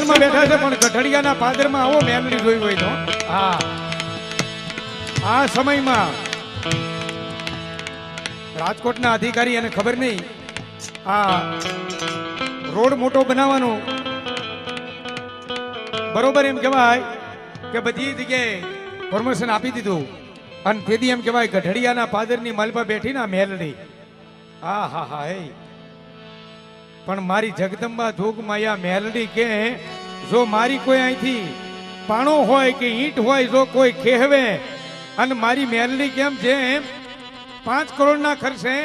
મશાનમાં બેઠા છે પણ ગઢડિયાના પાદરમાં આવો મેલડી જોઈ હોય તો. હા. આ સમયમાં રાજકોટના અધિકારી એને ખબર નહીં આ રોડ મોટો બનાવવાનો. બરોબર એમ કહેવાય કે બધી જગ્યાએ પરમિશન આપી દીધું. અને તેથી એમ કહેવાય ગઢડિયાના પાદરની માલપા બેઠી ના મેલડી. હા હા હા હે. પણ મારી જગદંબા જોગ માયા મેલડી કે, જો મારી કોઈ અહીંથી પાણો હોય કે ઈંટ હોય, જો કોઈ કહેવે અને મારી મેલડી કેમ છે પાંચ કરોડના ખર્ચે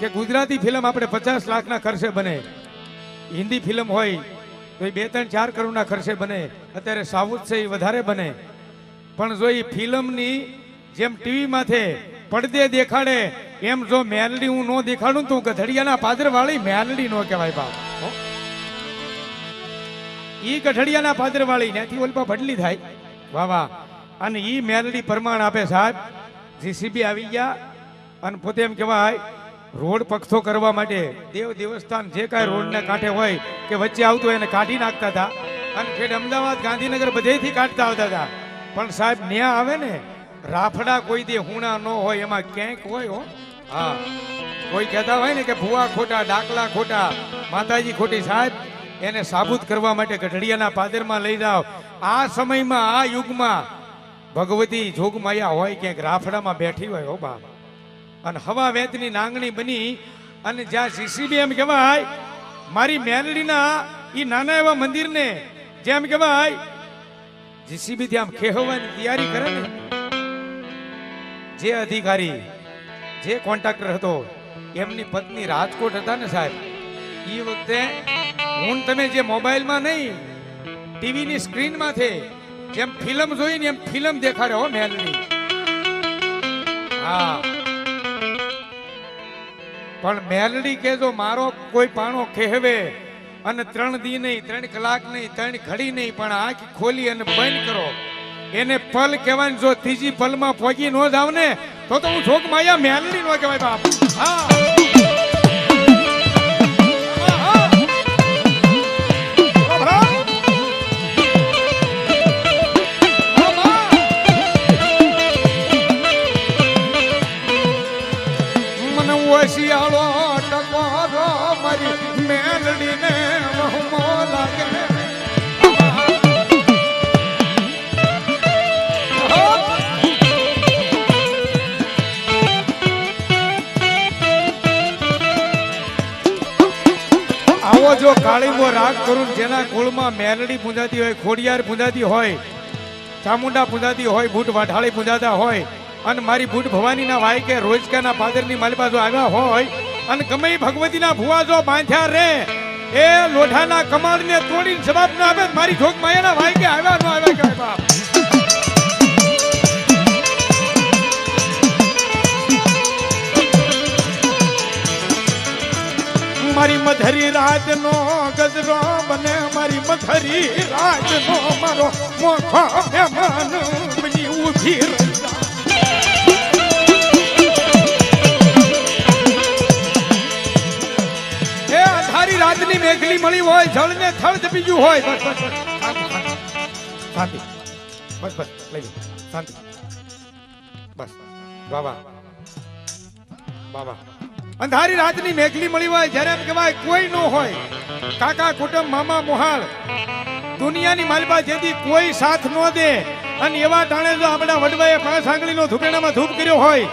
કે ગુજરાતી ફિલ્મ આપણે પચાસ લાખના ખર્ચે બને, હિન્દી ફિલ્મ હોય તો એ બે ત્રણ ચાર કરોડના ખર્ચે બને, અત્યારે સાઉથ છે એ વધારે બને. પણ જો એ ફિલ્મની જેમ ટીવી માથે પડદે દેખાડે એમ જો મેલડી હું નો દેખાડું તો ગધડિયાના પાદર વાળી મેલડી નો કહેવાય બાપ? ઈ ગઢડિયાના પાદર વાળી ત્યાંથી ઓલપા બદલી થાય. વાહ વાહ. અને ઈ મેલડી પ્રમાણ આપે સાહેબ. જીસીબી આવી ગયા અને પોતે એમ કહેવાય, રોડ પગથો કરવા માટે દેવ દેવસ્થાન જે કાંઈ રોડના કાંઠે હોય કે વચ્ચે આવતું એને કાઢી નાખતા હતા. અને ફેર અમદાવાદ ગાંધીનગર બધેથી કાઢતા આવતા હતા. પણ સાહેબ, ન્યા આવે ને, રાફડા કોઈ દે હુણા ન હોય, એમાં ક્યાંક હોય, હો. હા. કોઈ કહેતા હોય ને કે ભૂવા ખોટા, ડાકલા ખોટા, માતાજી ખોટી સાહેબ, એને સાબુત કરવા માટે ગઢડિયાના પાદરમાં લઈ જાઓ. આ સમયમાં, આ યુગમાં ભગવતી જોગમાયા હોય, ક્યાંક રાફડામાં બેઠી હોય, હો બાપ. અને હવા વેતની નાંગણી બની અને જ્યાં સીસીબી એમ કહેવાય, મારી મેલડીના એ નાના એવા મંદિરને જેમ કહેવાય જીસીબી થી આમ ખેહવાની તૈયારી કરે ને. જે અધિકારી જે કોન્ટ્રાક્ટર હતો એમની પત્ની રાજકોટ હતા ને સાહેબ એ વખતે હું તમે જે મોબાઈલમાં નહીં, ટીવીની સ્ક્રીનમાં છે જેમ ફિલ્મ જોઈ ને એમ ફિલ્મ દેખાડે હો મેલની હા. પણ મેલડી કે જો મારો કોઈ પાણો કહેવે અને ત્રણ દી નહીં, ત્રણ કલાક નહીં, ત્રણ ઘડી નહીં, પણ આંખ ખોલી અને બંધ કરો. એને પલ કહેવાની જો ત્રીજી પલમાં પહોંચી ન જાવ ને, તો તો હું જોક માયા મેલડી નો કહેવાય બાપ હા. શિયાળો ટકોરો મારી મેલડીને વહમો લાગે. આવો જો કાળીમો રાગ કરું, જેના કુળમાં મેલડી પૂંજાતી હોય, ખોડિયાર પૂંજાતી હોય, ચામુંડા પૂંજાતી હોય, બૂટ વાઢાળી પૂંજાતા હોય, અને મારી બૂટ ભવાનીના ભાઈ કે રોજકાના પાદરની મારી પાસે આવ્યા હોય, અને ગમે ભગવતીના ભુવા જો બાંધ્યા રે, એ લોઢાના કમાળને તોડીને જવાબ ના આપે, મારી જોગ માયાના વાય કે આવ્યા ન આવ્યા કે બાપ. મારી મધરી રાજનો ગજરો બને મારી મધરી રાજનો મારો મોખો મહેમાન બની ઊભી. એ અંધારી રાતની મેઘલી મળી હોય, જળને થળ બીજું હોય. શાંતિ બસ બસ. લઈ શાંતિ. બસ બાબા બાબા અંધારી રાતની મેઘલી મળી હોય, જ્યારે એમ કહેવાય કોઈ ન હોય. કાકા, કુટુંબ, મામા, મોહાળ, દુનિયાની માલબા જેથી કોઈ સાથ ન દે. અને એવા ટાણે જો આપણા વડવાએ પાંચ આંગળીનો ધૂપેણામાં ધૂપ કર્યો હોય,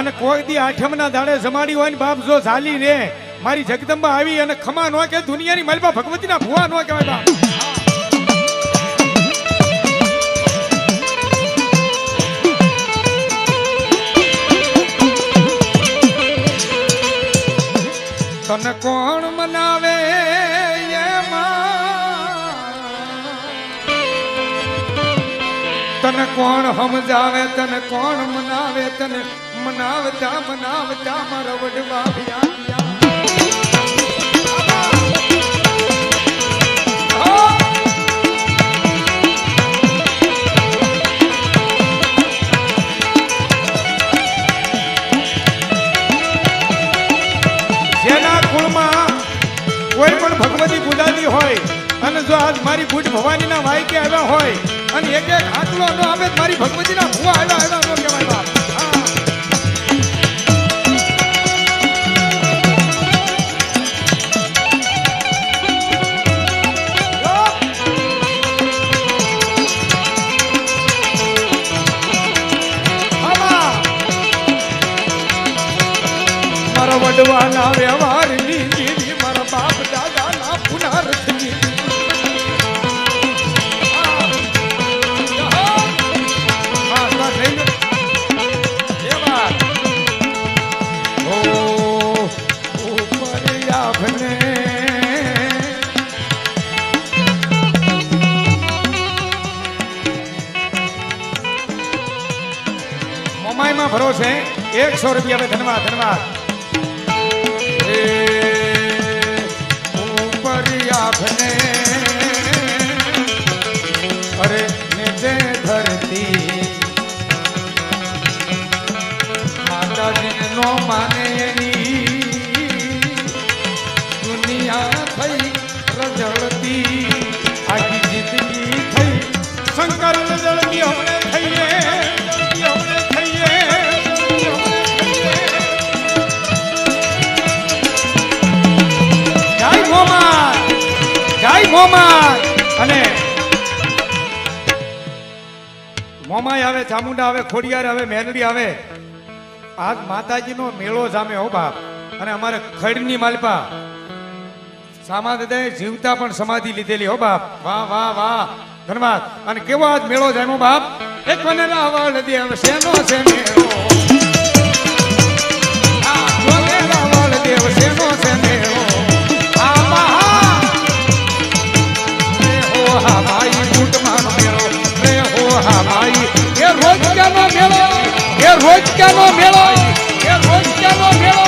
અને કોઈ દી આઠમના દાડે જમાડી હોય ને બાપ જો ઝાલી રે, મારી જગદંબા આવી અને ખમા નો કે દુનિયાની માલબા ભગવતીના ભુવા નો કહેવાય બાપ. સમજાવે તને કોણ મનાવે, તને મનાવતા મનાવતા મારા કોઈ પણ ભગવતી પૂજાતી હોય અને જો આજ મારી બુટ ભવાનીના વાયકે આવ્યા હોય અને એક એક આટલો નો આપે મારી ભગવતીના ભૂવા આવ્યા આવ્યા નો કહેવાય બાપ. વડવાના વ્યવહારની મારા બાપ દાદાના પુનર્થની એકસો રૂપિયા ધન્યવાદ ધન્યવાદ આવે, ચામુંડા આવે, ખોડિયાર આવે મેલડી આવે. આજ માતાજીનો મેળો જામે હો બાપ. અને અમારે ખડની માલપા. સામા દાદાએ જીવતા પણ સમાધિ લીધેલી હો બાપ. વાહ વાહ વાહ. ધન્યવાદ. અને કેવો આજ મેળો જામ્યો બાપ? એક મને રાવળ દેવ શેનો છે મેળો રાવળ દેવ શેનો છે રોજ ક્યાંનો મેળો? એ રોજકાનો મેળો એ રોજકાનો મેળો?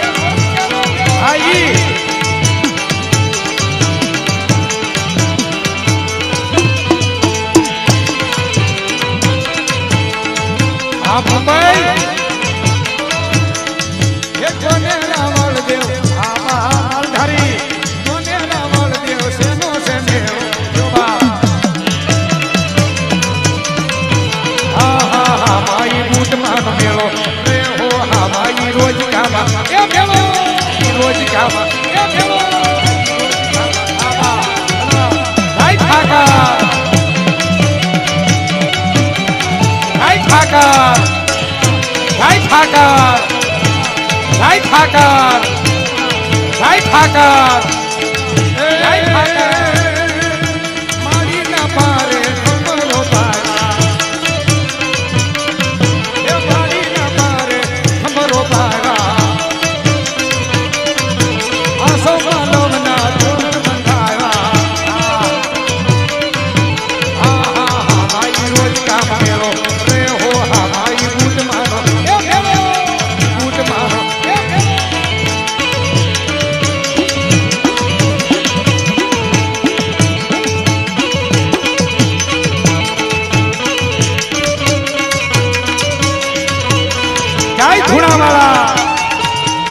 એ રોજ ક્યાંનો મેળો? હા, ઈ. આ મુંબઈ ઠાકર. જય ઠાકર. જય ઠાકર. જય ઠાકર.